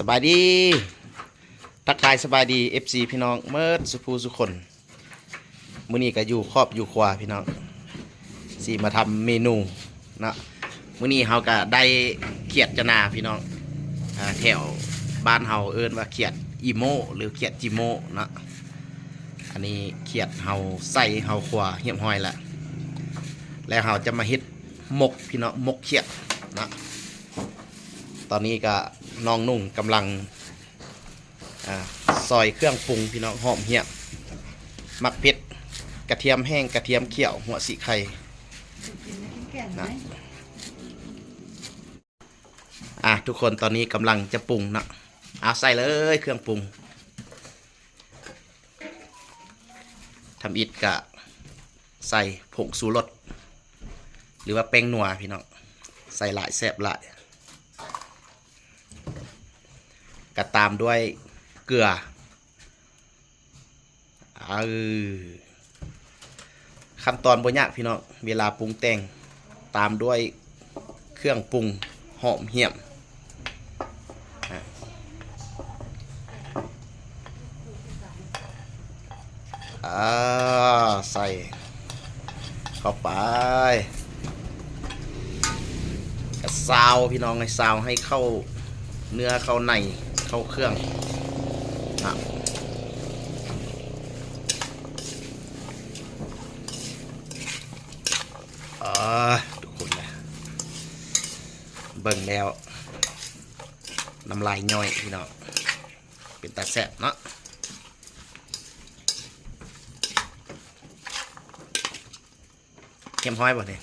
สบายดี ทักทายสบายดี FC พี่น้องเมิดสุภูสุคนมื้อนี้ก็อยู่ครอบอยู่ครัวพี่น้องสิมาทำเมนูเนาะมื้อนี้เฮาก็ได้เขียดจะนาพี่น้องอ่าแถวบ้านเฮาเอิ้นว่าเขียดอีโมหรือเขียดจิโมเนาะอันนี้เขียดเฮาใส่เฮาครัวเหียบห้อยละแล้วเฮาจะมาเฮ็ดหมกพี่น้องหมกเขียดนะตอนนี้ก็ น้องนุ่งกำลังอาซอยเครื่องปรุงพี่น้องหอมเหี่ยมักเผ็ดกระเทียมแห้งกระเทียมเขียวหัวสีไข่นะอะทุกคนตอนนี้กำลังจะปรุงนะเอาใส่เลยเครื่องปรุงทำอิดกะใส่ผงสูรสหรือว่าแป้งนัวพี่น้อง ใส่หลายแซ่บหลาย ก็ตามด้วยเกลือเออขั้นตอนบนยากพี่น้องเวลาปรุงแต่งตามด้วยเครื่องปรุงหอมเหี่ยมอะอ่าใส่เข้าไปกระซาวพี่น้องให้ซาวให้เข้าเนื้อเข้าใน เข้าเครื่องนะอ่าทุกคนนะเบิ่งแล้วน้ำลายย่อยพี่น้องเป็นตาแซ่บเนาะเข้มห้อยบ่เนี่ย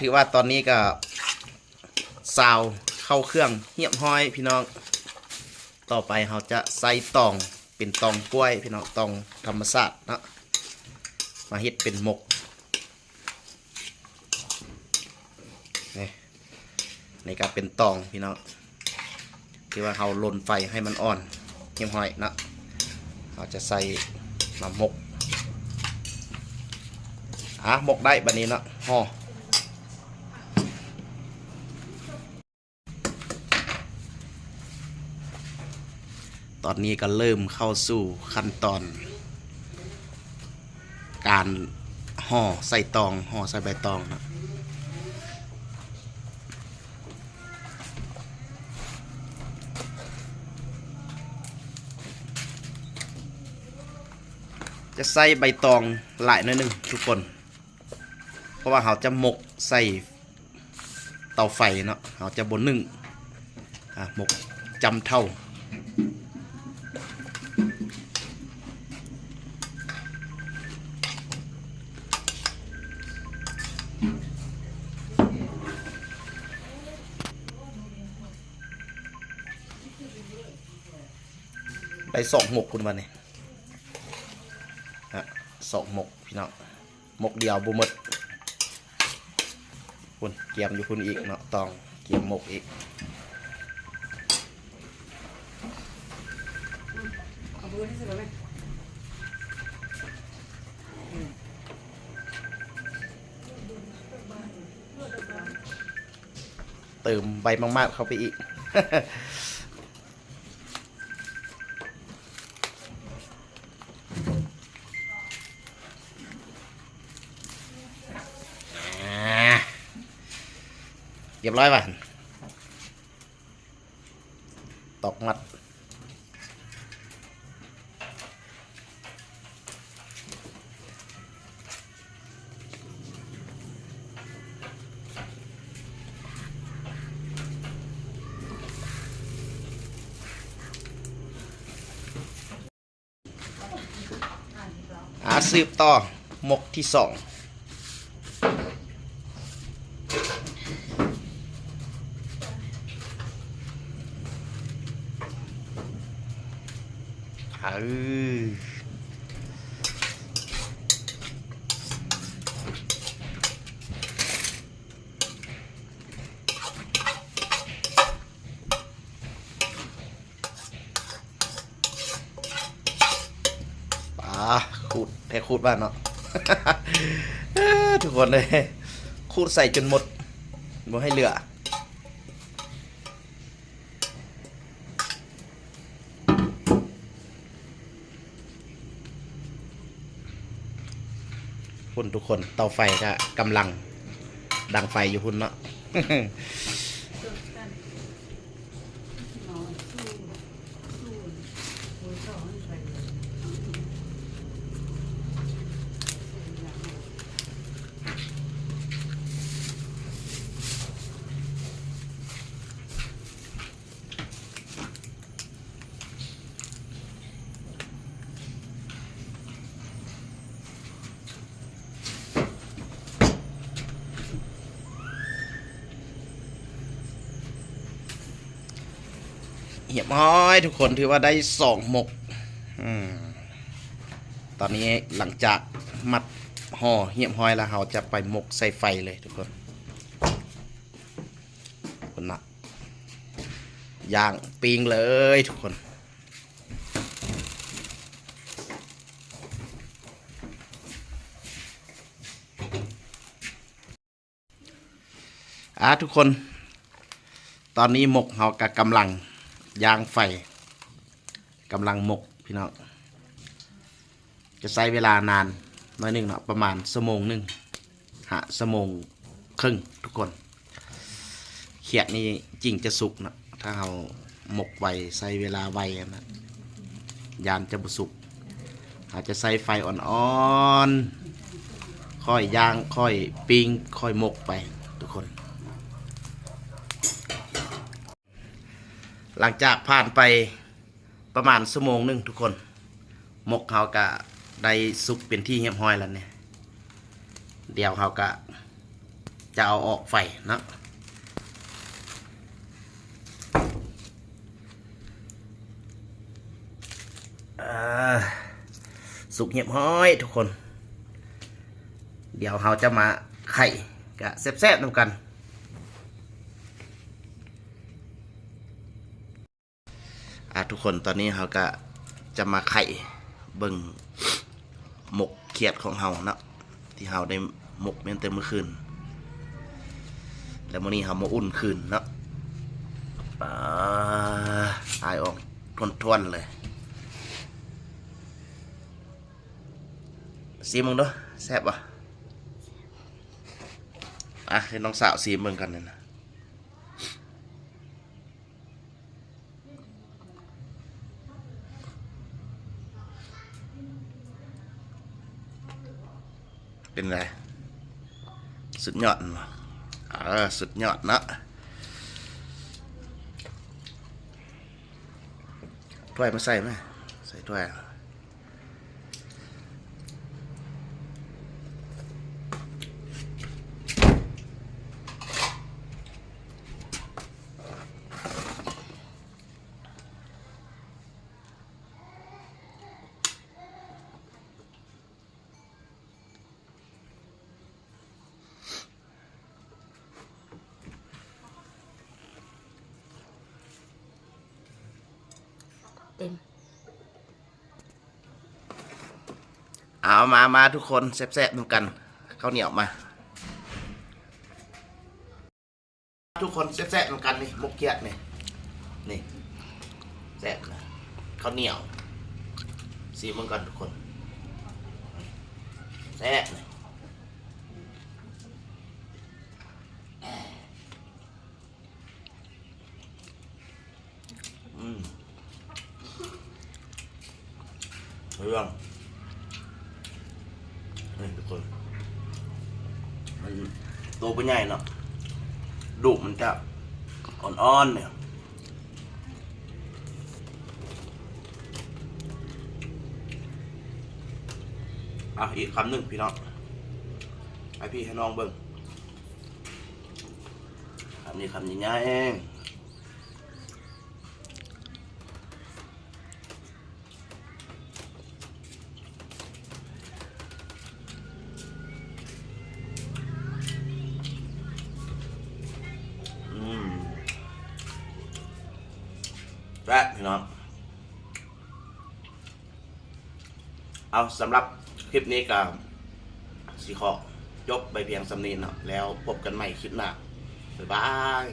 ถือว่าตอนนี้ก็ซาวเข้าเครื่องเหียบห้อยพี่น้อง ต่อไปเราจะใส่ตองเป็นตองกล้วยพี่น้องตองธรรมศาสตร์เนาะมาเฮ็ดเป็นหมกนี่ในการเป็นตองพี่น้องที่ว่าเราลนไฟให้มันอ่อนเหียบห้อยเนาะเราจะใส่น้ำหมกอะหมกได้บัดนี้เนาะห่อ ตอนนี้ก็เริ่มเข้าสู่ขั้นตอน การห่อใส่ตองห่อใส่ใบตองนะจะใส่ใบตองหลายน้อยหนึงทุกคน เพราะว่าเราจะหมกใส่เตาไฟเนาะเราจะบนหนึ่งอะหมกจำเท่า ได้สองหมกคุณวันนี้ฮะสองหมกพี่น้องหมกเดียวบุหมดคุณเกียมอยู่คุณอีกเนาะตองเกียมหมกอีกเอามือที่สุดเลยเติมใบมากๆเข้าไปอีก อ่าเรียบร้อยป่ะตอกมัด อาสืบต่อหมกที่สอง เออปาขูดแพ้ขูดบ้านเนาะทุกคนเลยคูดใส่จนหมดบ่ให้เหลือ พุ่นทุกคนเตาไฟก็กำลังดังไฟอยู่พุ่นเนาะ สู้กันนอนสู้สู้โอ้ยสองไปเลย เหียบห้อยทุกคนถือว่าได้สองหมกอตอนนี้หลังจากมัดห่อเหียบห้อยแล้วเราจะไปหมกใส่ไฟเลยทุกคนคนนะย่างปิงเลยทุกคนอะทุกคน ตอนนี้หมกเรากับกำลัง ยางไฟกำลังหมกพี่น้องจะใช้เวลานานน้อยหนึ่งเนาะประมาณชั่วโมงหนึ่งหะชั่วโมงครึ่งทุกคน เขียดนี่จริงจะสุกนะถ้าเราหมกไวใช้เวลาไวนะยานจะบุสุกอาจจะใส่ไฟอ่อนๆ ค่อยย่างค่อยปิ้งค่อยหมกไปทุกคน หลังจากผ่านไปประมาณชั่วโมงหนึ่งทุกคนหมกเขากะได้สุกเป็นที่เรียบร้อยแล้วเนี่ย เดี๋ยวเขากะจะเอาออกไฟนะสุกเหียบห้อยทุกคน เดี๋ยวเขาจะมาไข่กะแซ่บๆนำกัน อะทุกคนตอนนี้เขาก็จะมาไข่เบิ่งหมกเขียดของเฮาเนาะที่เฮาได้หมกเมื่อเต็มเมื่อคืน แล้วมื้อนี้เฮามาอุ่นคืนเนาะอ่าอายออกทวนๆเลยซีมึงด้อแซ่บปะอะให้น้องสาวซีมึงกันเลยนะ เป็นไรสุดยอดเนาะเออสุดยอดนะถ้วยมาใส่ไหมใส่ถ้วย เอามามาทุกคนแซ่บๆดูกันข้าวเหนียวมา ทุกคนแซ่บๆดูกันนี่มุกเกียดนี่นี่แซ่บนะข้าวเหนียวซีมันกันทุกคนแซ่บเลยอืมเรื่อง นี่ทุกคนมันโตเป็นใหญ่เนาะดุมันจะอ่อนๆเนี่ยอะอีกคำหนึ่งพี่น้องให้พี่ให้น้องเบิ่งคำนี้คำใหญ่ๆเอง แซ่บพี่น้อง เอาสำหรับคลิปนี้กับสีขอยกไปเพียงสำนีเนาะแล้วพบกันใหม่คลิปหน้าบ๊ายบาย